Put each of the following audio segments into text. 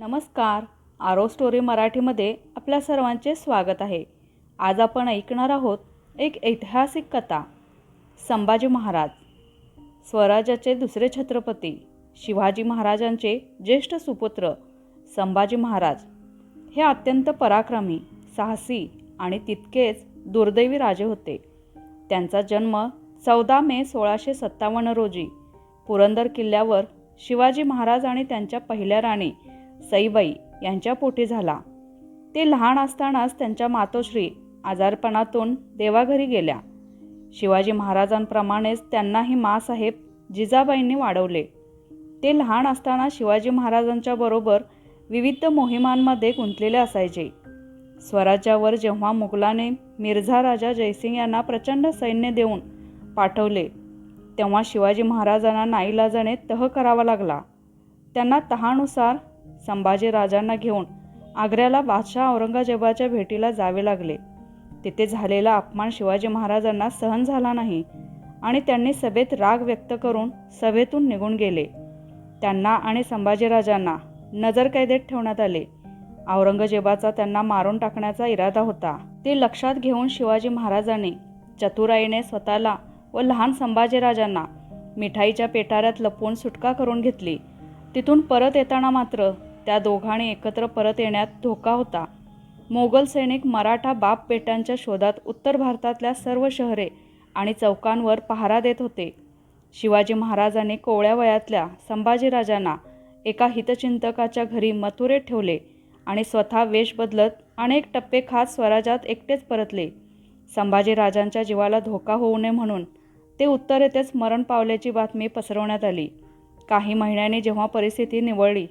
नमस्कार. आरो स्टोरी मराठीमध्ये आपल्या सर्वांचे स्वागत आहे. आज आपण ऐकणार आहोत एक ऐतिहासिक कथा संभाजी महाराज स्वराज्याचे दुसरे छत्रपती शिवाजी महाराजांचे ज्येष्ठ सुपुत्र संभाजी महाराज. हे अत्यंत पराक्रमी साहसी आणि तितकेच दुर्दैवी राजे होते. त्यांचा जन्म चौदा मे सोळाशे सत्तावन्न रोजी पुरंदर किल्ल्यावर शिवाजी महाराज आणि त्यांच्या पहिल्या राणी सईबाई यांच्या पोटी झाला. ते लहान असतानाच त्यांच्या मातोश्री आजारपणातून देवाघरी गेल्या. शिवाजी महाराजांप्रमाणेच त्यांनाही मासाहेब जिजाबाईंनी वाढवले. ते लहान असताना शिवाजी महाराजांच्या बरोबर विविध मोहिमांमध्ये गुंतलेले असायचे. स्वराज्यावर जेव्हा मुघलाने मिर्झा राजा जयसिंग यांना प्रचंड सैन्य देऊन पाठवले तेव्हा शिवाजी महाराजांना नाईलाजाने तह करावा लागला. त्यांना तहानुसार संभाजी राजांना घेऊन आग्र्याला बादशाह औरंगजेबाच्या भेटीला जावे लागले. तिथे झालेला अपमान शिवाजी महाराजांना सहन झाला नाही आणि त्यांनी सभेत राग व्यक्त करून सभेतून निघून गेले. त्यांना आणि संभाजीराजांना नजरकैदेत ठेवण्यात आले. औरंगजेबाचा त्यांना मारून टाकण्याचा इरादा होता. ते लक्षात घेऊन शिवाजी महाराजांनी चतुराईने स्वतःला व लहान संभाजीराजांना मिठाईच्या पेटाऱ्यात लपवून सुटका करून घेतली. तिथून परत येताना मात्र त्या दोघांनी एकत्र परत येण्यात धोका होता. मोगल सैनिक मराठा बाप पेटांच्या शोधात उत्तर भारतातल्या सर्व शहरे आणि चौकांवर पहारा देत होते. शिवाजी महाराजांनी कोवळ्या वयातल्या संभाजीराजांना एका हितचिंतकाच्या घरी मथुरेत ठेवले आणि स्वतः वेश बदलत अनेक टप्पे खात स्वराज्यात एकटेच परतले. संभाजीराजांच्या जीवाला धोका होऊ नये म्हणून ते उत्तरेतच मरण पावल्याची बातमी पसरवण्यात आली. काही महिन्यांनी जेव्हा परिस्थिती निवळली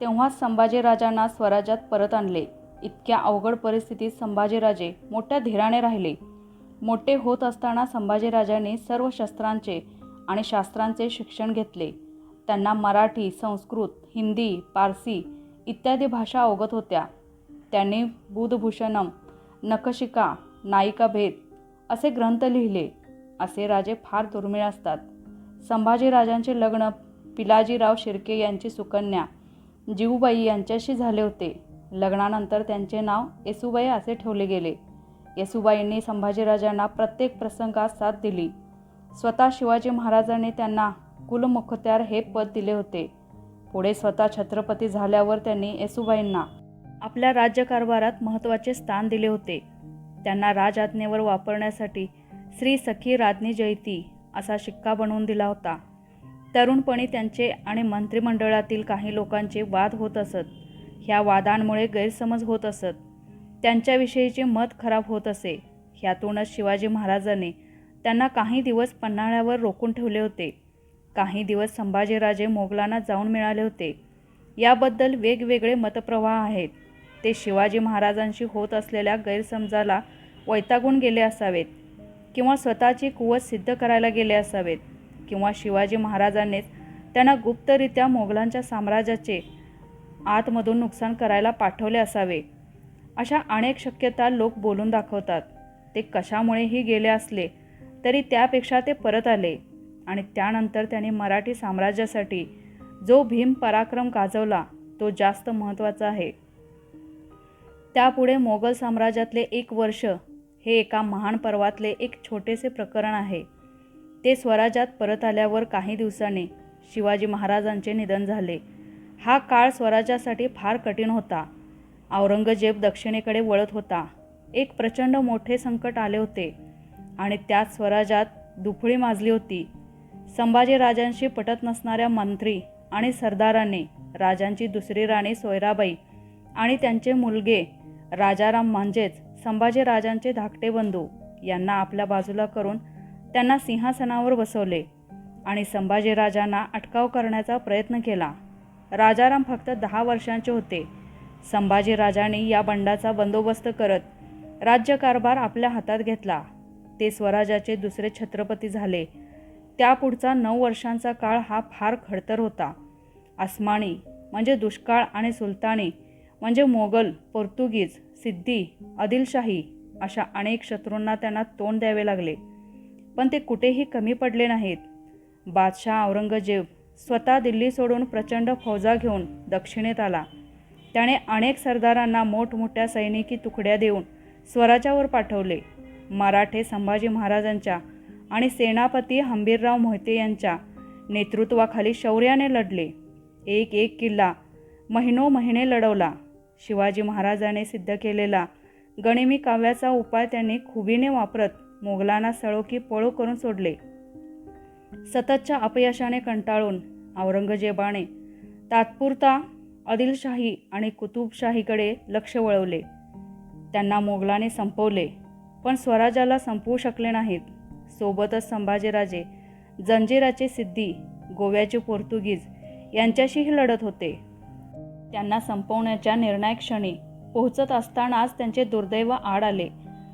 तेव्हा संभाजीराजांना स्वराज्यात परत आणले. इतक्या अवघड परिस्थितीत संभाजीराजे मोठ्या धीराने राहिले. मोठे होत असताना संभाजीराजांनी सर्व शस्त्रांचे आणि शास्त्रांचे शिक्षण घेतले. त्यांना मराठी संस्कृत हिंदी पारसी इत्यादी भाषा अवगत होत्या. त्यांनी बुधभूषणम नखशिका नायिका भेद असे ग्रंथ लिहिले. असे राजे फार दुर्मिळ असतात. संभाजीराजांचे लग्न पिलाजीराव शिर्के यांची सुकन्या जीवबाई यांच्याशी झाले होते. लग्नानंतर त्यांचे नाव येसुबाई असे ठेवले गेले. येसुबाईंनी संभाजीराजांना प्रत्येक प्रसंगात साथ दिली. स्वतः शिवाजी महाराजांनी त्यांना कुलमुखत्यार हे पद दिले होते. पुढे स्वतः छत्रपती झाल्यावर त्यांनी येसुबाईंना आपल्या राज्यकारभारात महत्त्वाचे स्थान दिले होते. त्यांना राजआज्ञेवर वापरण्यासाठी श्री सखी राज्ञी जयती असा शिक्का बनवून दिला होता. तरुणपणी त्यांचे आणि मंत्रिमंडळातील काही लोकांचे वाद होत असत. ह्या वादांमुळे गैरसमज होत असत. त्यांच्याविषयीचे मत खराब होत असे. ह्यातूनच शिवाजी महाराजांनी त्यांना काही दिवस पन्हाळ्यावर रोखून ठेवले होते. काही दिवस संभाजीराजे मोगलांना जाऊन मिळाले होते. याबद्दल वेगवेगळे मतप्रवाह आहेत. ते शिवाजी महाराजांशी होत असलेल्या गैरसमजाला वैतागून गेले असावेत किंवा स्वतःची कुवत सिद्ध करायला गेले असावेत. किंवा शिवाजी महाराजांनीच त्यांना गुप्तरित्या मोगलांच्या साम्राज्याचे आतमधून नुकसान करायला पाठवले असावे. अशा अनेक शक्यता लोक बोलून दाखवतात. ते कशामुळेही गेले असले तरी त्यापेक्षा ते परत आले आणि त्यानंतर त्यांनी मराठी साम्राज्यासाठी जो भीम पराक्रम गाजवला तो जास्त महत्त्वाचा आहे. त्यापुढे मोगल साम्राज्यातले एक वर्ष हे एका महान पर्वातले एक छोटेसे प्रकरण आहे. ते स्वराज्यात परत आल्यावर काही दिवसांनी शिवाजी महाराजांचे निधन झाले. हा काळ स्वराज्यासाठी फार कठीण होता. औरंगजेब दक्षिणेकडे वळत होता. एक प्रचंड मोठे संकट आले होते आणि त्यात स्वराज्यात दुफळी माजली होती. संभाजीराजांशी पटत नसणाऱ्या मंत्री आणि सरदारांनी राजांची दुसरी राणी सोयराबाई आणि त्यांचे मुलगे राजाराम म्हणजेच संभाजीराजांचे धाकटे बंधू यांना आपल्या बाजूला करून त्यांना सिंहासनावर बसवले आणि संभाजीराजांना अटकाव करण्याचा प्रयत्न केला. राजाराम फक्त दहा वर्षांचे होते. संभाजीराजांनी या बंडाचा बंदोबस्त करत राज्यकारभार आपल्या हातात घेतला. ते स्वराज्याचे दुसरे छत्रपती झाले. त्यापुढचा नऊ वर्षांचा काळ हा फार खडतर होता. आसमानी म्हणजे दुष्काळ आणि सुलतानी म्हणजे मोगल पोर्तुगीज सिद्धी आदिलशाही अशा अनेक शत्रूंना त्यांना तोंड द्यावे लागले. पण ते कुठेही कमी पडले नाहीत. बादशाह औरंगजेब स्वतः दिल्ली सोडून प्रचंड फौजा घेऊन दक्षिणेत आला. त्याने अनेक सरदारांना मोठमोठ्या सैनिकी तुकड्या देऊन स्वराज्यावर पाठवले. मराठे संभाजी महाराजांच्या आणि सेनापती हंबीरराव मोहिते यांच्या नेतृत्वाखाली शौर्याने लढले. एक एक किल्ला महिनो महिने लढवला. शिवाजी महाराजाने सिद्ध केलेला गणिमी काव्याचा उपाय त्यांनी खुबीने वापरत मोगलांना सळो की पळो करून सोडले. सततच्या अपयशाने कंटाळून औरंगजेबाने तात्पुरता आदिलशाही आणि कुतुबशाहीकडे लक्ष वळवले. त्यांना मोगलाने संपवले पण स्वराज्याला संपवू शकले नाहीत. सोबतच संभाजीराजे जंजिराचे सिद्धी गोव्याचे पोर्तुगीज यांच्याशीही लढत होते. त्यांना संपवण्याच्या निर्णायक क्षणी पोहोचत असतानाच त्यांचे दुर्दैव आड आले.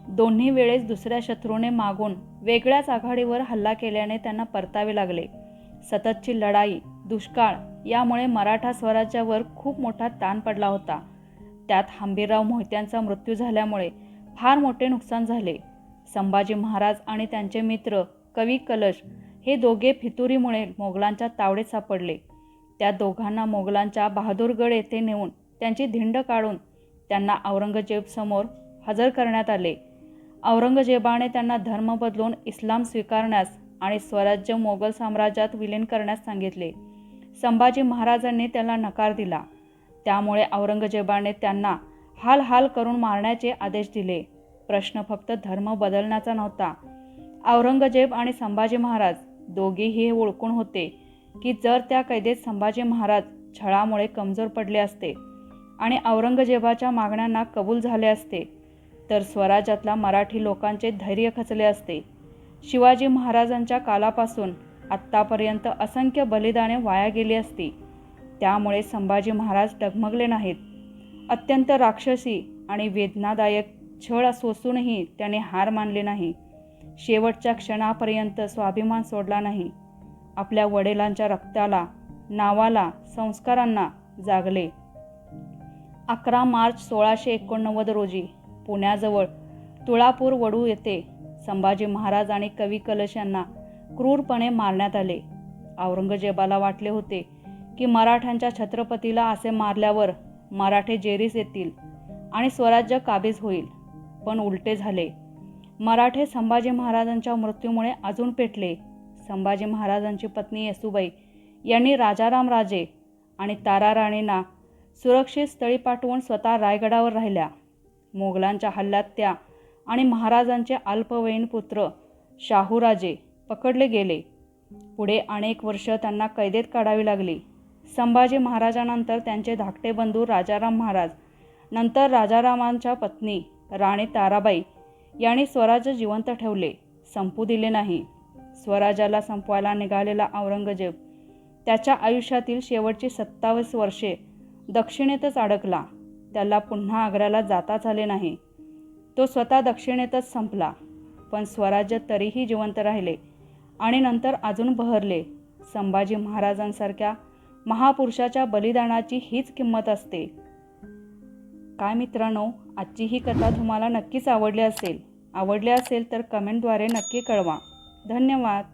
दोन्ही वेळेस दुसऱ्या शत्रूने मागून वेगळ्याच आघाडीवर हल्ला केल्याने त्यांना परतावे लागले. सततची लढाई दुष्काळ यामुळे मराठा स्वराज्यावर खूप मोठा ताण पडला होता. त्यात हंबीरराव मोहित्यांचा मृत्यू झाल्यामुळे फार मोठे नुकसान झाले. संभाजी महाराज आणि त्यांचे मित्र कवी कलश हे दोघे फितुरीमुळे मोगलांच्या तावडीत सापडले. त्या दोघांना मोगलांच्या बहादूरगड येथे नेऊन त्यांची धिंड काढून त्यांना औरंगजेबसमोर हजर करण्यात आले. औरंगजेबाने त्यांना धर्म बदलून इस्लाम स्वीकारण्यास आणि स्वराज्य मोगल साम्राज्यात विलीन करण्यास सांगितले. संभाजी महाराजांनी त्याला नकार दिला. त्यामुळे औरंगजेबाने त्यांना हाल हाल करून मारण्याचे आदेश दिले. प्रश्न फक्त धर्म बदलण्याचा नव्हता. औरंगजेब आणि संभाजी महाराज दोघेही हे ओळखून होते की जर त्या कैदेत संभाजी महाराज छळामुळे कमजोर पडले असते आणि औरंगजेबाच्या मागण्यांना कबूल झाले असते तर स्वराज्यातल्या मराठी लोकांचे धैर्य खचले असते. शिवाजी महाराजांच्या कालापासून आत्तापर्यंत असंख्य बलिदाने वाया गेली असती. त्यामुळे संभाजी महाराज डगमगले नाहीत. अत्यंत राक्षसी आणि वेदनादायक छळ सोसूनही त्याने हार मानले नाही. शेवटच्या क्षणापर्यंत स्वाभिमान सोडला नाही. आपल्या वडिलांच्या रक्ताला नावाला संस्कारांना जागले. अकरा मार्च सोळाशे एकोणनव्वद रोजी पुण्याजवळ तुळापूर वडू येथे संभाजी महाराज आणि कवी कलश यांना क्रूरपणे मारण्यात आले. औरंगजेबाला वाटले होते की मराठ्यांच्या छत्रपतीला असे मारल्यावर मराठे जेरीस येतील आणि स्वराज्य काबीज होईल. पण उलटे झाले. मराठे संभाजी महाराजांच्या मृत्यूमुळे अजून पेटले. संभाजी महाराजांची पत्नी येसुबाई यांनी राजाराम राजे आणि तारा राणींना सुरक्षित स्थळी पाठवून स्वतः रायगडावर राहिल्या. मोगलांच्या हल्ल्यात त्या आणि महाराजांचे अल्पवयीन पुत्र शाहूराजे पकडले गेले. पुढे अनेक वर्ष त्यांना कैदेत काढावी लागली. संभाजी महाराजांनंतर त्यांचे धाकटे बंधू राजाराम महाराज नंतर राजारामांच्या पत्नी राणी ताराबाई यांनी स्वराज्य जिवंत ठेवले संपू दिले नाही. स्वराज्याला संपवायला निघालेला औरंगजेब त्याच्या आयुष्यातील शेवटची सत्तावीस वर्षे दक्षिणेतच अडकला. त्याला पुन्हा आग्र्याला जाताच आले नाही. तो स्वतः दक्षिणेतच संपला पण स्वराज्य तरीही जिवंत राहिले आणि नंतर अजून बहरले. संभाजी महाराजांसारख्या महापुरुषाच्या बलिदानाची हीच किंमत असते. काय मित्रांनो आजची ही कथा तुम्हाला नक्कीच आवडली असेल. आवडली असेल तर कमेंटद्वारे नक्की कळवा. धन्यवाद.